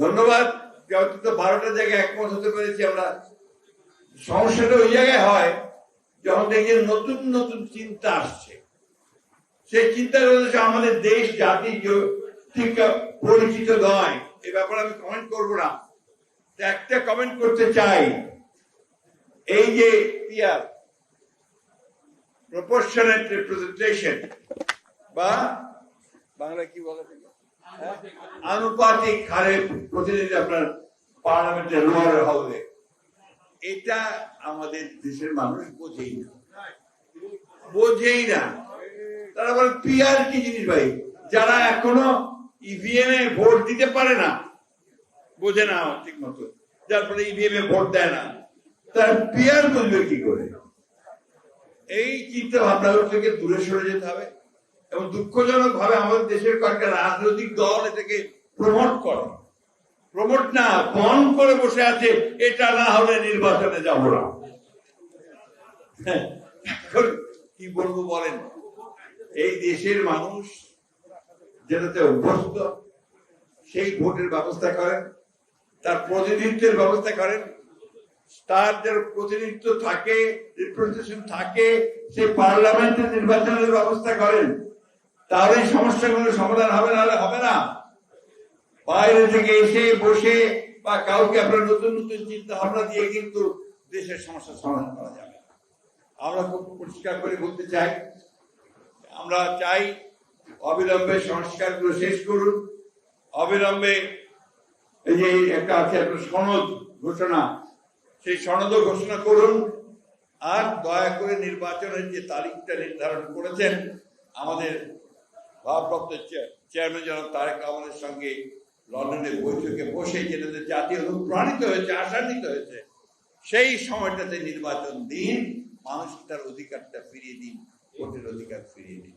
ধন্যবাদ বারোটা জায়গায় একমত হতে পেরেছি আমরা। সমস্যাটা ওই জায়গায় হয় যখন দেখি নতুন নতুন চিন্তা আসছে। সেই চিন্তা হচ্ছে আমাদের দেশ, জাতি ঠিক পরিচিত নয়। এ ব্যাপারে আমি কমেন্ট করব না। একটা কমেন্ট করতে চাই। এই যে প্রপোর্শনেট রিপ্রেজেন্টেশন বা বাংলা কি বলে? আনুপাতিক হারে প্রতিনিধি আপনার লোয়ার এটা আমাদের দেশের মানুষ বোঝেই না। বোঝেই না। তারা বলে পিয়ার কি জিনিস ভাই? যারা এখনও ইভিএম এ ভোট দিতে পারে না। বোঝে না ঠিক মতো যার ফলে ইভিএম এ ভোট দেয় না। তারা পিয়ার বুঝবে কি করে? এই চিন্তা ভাবনা থেকে দূরে সরে যেতে হবে। এবং দুঃখজনক ভাবে আমাদের দেশের কয়েকটা রাজনৈতিক দল এটাকে প্রমোট করে। প্রমোট না, বন করে বসে আছে, এটা না হলে নির্বাচনে যাব না। কি বলব বলেন? এই দেশের মানুষ যেটাতে অভ্যস্ত, সেই ভোটের ব্যবস্থা করেন, তার প্রতিনিধিত্বের ব্যবস্থা করেন। তার যার প্রতিনিধিত্ব থাকে রিপ্রেজেন্টেশন থাকে সেই পার্লামেন্টের নির্বাচনের ব্যবস্থা করেন। তাহলে এই সমস্যাগুলোর সমাধান হবে না হবে না। বাইরে থেকে এসে বসে বা কাউকে আপনার নতুন নতুন চিন্তা ভাবনা দিয়ে কিন্তু দেশের সমস্যার সমাধান করা যাবে। আমরা খুব পরিষ্কার করে বলতে চাই, আমরা চাই অবিলম্বে সংস্কারগুলো শেষ করুন। অবিলম্বে এই যে একটা আছে একটা সনদ ঘোষণা, সেই সনদও ঘোষণা করুন। আর দয়া করে নির্বাচনের যে তারিখটা নির্ধারণ করেছেন, আমাদের ভারপ্রাপ্ত চেয়া- চেয়ারম্যান জনাব তারেক আমাদের সঙ্গে লন্ডনে বৈঠকে বসে যেটাতে জাতীয় অনুপ্রাণিত হয়েছে, আশান্বিত হয়েছে, সেই সময়টাতে নির্বাচন দিন, মানুষ তার অধিকারটা ফিরিয়ে দিন, ভোটের অধিকার ফিরিয়ে দিন।